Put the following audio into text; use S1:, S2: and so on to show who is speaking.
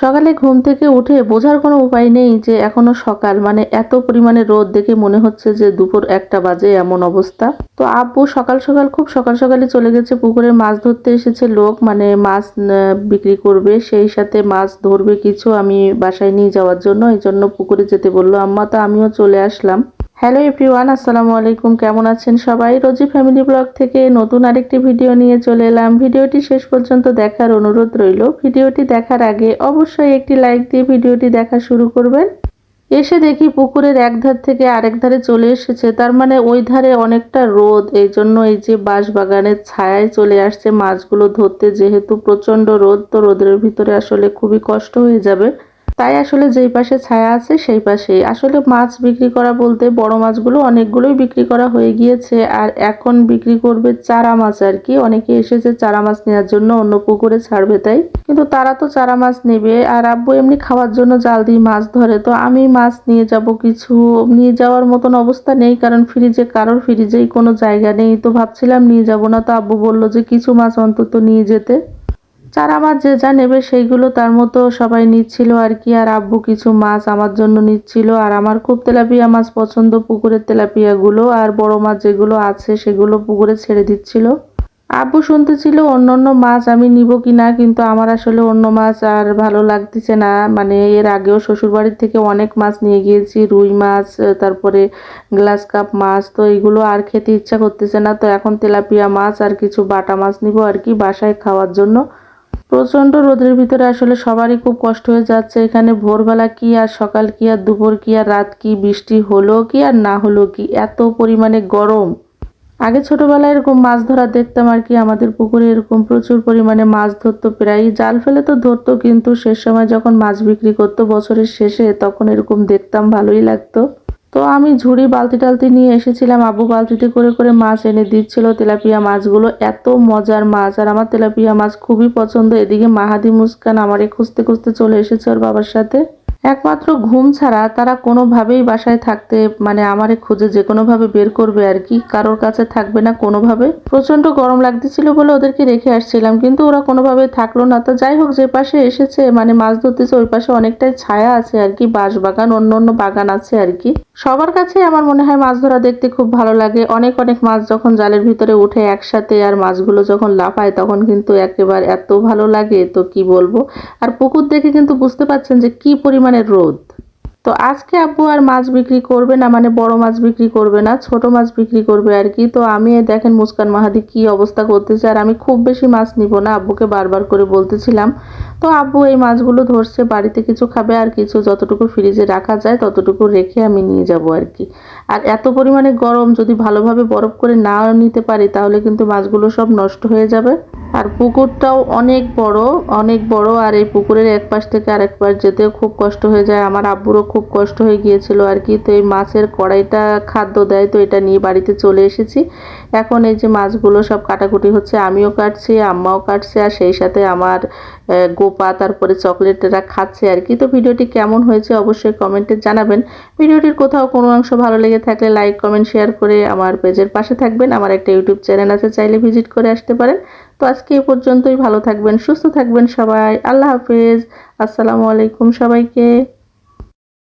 S1: সকালে ঘুম থেকে উঠে বোঝার কোনো উপায় নেই যে এখনও সকাল। মানে এত পরিমাণে রোদ দেখে মনে হচ্ছে যে দুপুর একটা বাজে এমন অবস্থা। তো আব্বু সকাল সকাল খুব সকাল সকালে চলে গেছে পুকুরে মাছ ধরতে এসেছে লোক। মানে মাছ বিক্রি করবে, সেই সাথে মাছ ধরবে কিছু আমি বাসায় নিয়ে যাওয়ার জন্য। এই জন্য পুকুরে যেতে বলল, আম্মা, তো আমিও চলে আসলাম। হ্যালো এভরিওয়ান, আসসালামু আলাইকুম। কেমন আছেন সবাই? রোজি ফ্যামিলি ব্লগ থেকে নতুন আরেকটি ভিডিও নিয়ে চলে এলাম। ভিডিওটি শেষ পর্যন্ত দেখার অনুরোধ রইল। ভিডিওটি দেখার আগে অবশ্যই একটি লাইক দিয়ে ভিডিওটি দেখা শুরু করবেন। এসে দেখি পুকুরের এক ধার থেকে আরেক ধারে চলে এসেছে। তার মানে ওই ধারে অনেকটা রোদ। এই জন্য এই যে বাঁশ বাগানের ছায়ায় চলে আসছে মাছগুলো ধরতে। যেহেতু প্রচণ্ড রোদ, তো রোদের ভিতরে আসলে খুবই কষ্ট হয়ে যাবে। তাই আসলে যেই পাশে ছায়া আছে সেই পাশেই। আসলে মাছ বিক্রি করা বলতে বড় মাছগুলো অনেকগুলোই বিক্রি করা হয়ে গিয়েছে আর এখন বিক্রি করবে চারা মাছ আর কি। অনেকে এসেছে চারা মাছ নেওয়ার জন্য, অন্য পুকুরে ছাড়বে তাই। কিন্তু তারা তো চারা মাছ নেবে আর আব্বু এমনি খাওয়ার জন্য জাল দিয়ে মাছ ধরে। তো আমি মাছ নিয়ে যাব কিছু, নিয়ে যাওয়ার মতন অবস্থা নেই কারণ ফ্রিজে কারোর ফ্রিজেই কোনো জায়গা নেই। তো ভাবছিলাম নিয়ে যাব না। তো আব্বু বলল যে কিছু মাছ অন্তত নিয়ে যেতে। চারা মাছ যে যা নেবে সেইগুলো তার মতো সবাই নিচ্ছিল আর কি। আর আব্বু কিছু মাছ আমার জন্য নিচ্ছিল। আর আমার খুব তেলাপিয়া মাছ পছন্দ, পুকুরের তেলাপিয়াগুলো। আর বড় মাছ যেগুলো আছে সেগুলো পুকুরে ছেড়ে দিচ্ছিল। আব্বু শুনতেছিল অন্য অন্য মাছ আমি নিব কি না, কিন্তু আমার আসলে অন্য মাছ আর ভালো লাগতেছে না। মানে এর আগেও শ্বশুরবাড়ির থেকে অনেক মাছ নিয়ে গিয়েছি, রুই মাছ, তারপরে গ্লাস কাপ মাছ, তো এগুলো আর খেতে ইচ্ছা করতেছে না। তো এখন তেলাপিয়া মাছ আর কিছু বাটা মাছ নিব আর কি বাসায় খাওয়ার জন্য। প্রচণ্ড রোদের ভিতরে আসলে সবারই খুব কষ্ট হয়ে যাচ্ছে। এখানে ভোরবেলা কি আর, সকাল কি আর, দুপুর কি আর, রাত কি, বৃষ্টি হলো কি আর, না হলো কি? এত পরিমাণে গরম। আগে ছোটবেলায় এরকম মাছ ধরা দেখতাম আর কি, আমাদের পুকুরে এরকম প্রচুর পরিমাণে মাছ ধরতো। প্রায় জাল ফেলে তো ধরতো, কিন্তু শেষ সময় যখন মাছ বিক্রি করতো, বছরের শেষে তখন এরকম দেখতাম, ভালোই লাগতো। তো আমি ঝুড়ি বালতি টালতি নিয়ে এসেছিলাম। আবু বালতিতে করে করে মাছ এনে দিচ্ছিল। তেলাপিয়া মাছগুলো এত মজার মাছ, আর আমার তেলাপিয়া মাছ খুবই পছন্দ। এদিকে মাহাদি মুস্কান আমারে খুঁজতে খুঁজতে চলে এসেছে ওর বাবার সাথে। একমাত্র ঘুম ছাড়া তারা কোনোভাবেই বাসায় থাকতে মানে আমারে খুঁজে যে কোনোভাবে বের করবে আর কি, কারোর কাছে থাকবে না কোনোভাবে। প্রচণ্ড গরম লাগতেছিল বলে ওদেরকে রেখে আসছিলাম, কিন্তু ওরা কোনোভাবে থাকল না। তো যাই হোক, যে পাশে এসেছে মানে মাছ ধরতেছে, ওই পাশে অনেকটাই ছায়া আছে আর কি বাঁশ বাগান অন্য অন্য বাগান আছে আর কি। সবার কাছে আমার মনে হয় মাছ ধরা দেখতে খুব ভালো লাগে। অনেক অনেক মাছ যখন জালের ভিতরে উঠে একসাথে আর মাছগুলো যখন লাফায়, তখন কিন্তু একেবারে এত ভালো লাগে, তো কি বলব? আর পুকুর দেখে কিন্তু বুঝতে পারছেন যে কি পরিমাণে রোদ। তো আজকে আব্বু আর মাছ বিক্রি করবে না মানে বড় মাছ বিক্রি করবে না, ছোট মাছ বিক্রি করবে আর কি। তো আমি দেখেন মুস্কান মাহাদি কি অবস্থা করতেছে, আর আমি খুব বেশি মাছ নিব না, আব্বুকে বারবার করে বলতেছিলাম। তো আব্বু এই মাছগুলো ধরছে, বাড়িতে কিছু খাবে আর কিছু যতটুকু ফ্রিজে রাখা যায় ততটুকু রেখে আমি নিয়ে যাব আর কি। আর এত পরিমাণে গরম যদি ভালোভাবে বরফ করে না নিতে পারি, তাহলে কিন্তু মাছগুলো সব নষ্ট হয়ে যাবে। আর পুকুরটাও অনেক বড় অনেক বড় আর এই পুকুরের এক পাশ থেকে আরেক পাশ যেতেও খুব কষ্ট হয়ে যায়। আমার আব্বুরও খুব কষ্ট হয়ে গিয়েছিল আর কি। তো এই মাছের কড়াইটা খাদ্য দেয়, তো এটা নিয়ে বাড়িতে চলে এসেছি। এখন এই যে মাছগুলো সব কাটাকুটি হচ্ছে, আমিও কাটছি, আম্মাও কাটছে আর সেই সাথে আমার গোপা তারপরে চকলেটেরা খাচ্ছে আর কি। তো ভিডিওটি কেমন হয়েছে অবশ্যই কমেন্টে জানাবেন। ভিডিওটির কোথাও কোনো অংশ ভালো লেগে থাকলে লাইক, কমেন্ট, শেয়ার করে আমার পেজের পাশে থাকবেন। আমার একটা ইউটিউব চ্যানেল আছে, চাইলে ভিজিট করে আসতে পারেন। তো আজকে এ পর্যন্তই। ভালো থাকবেন সুস্থ থাকবেন সবাই। আল্লাহ হাফেজ। আসসালামু আলাইকুম সবাইকে।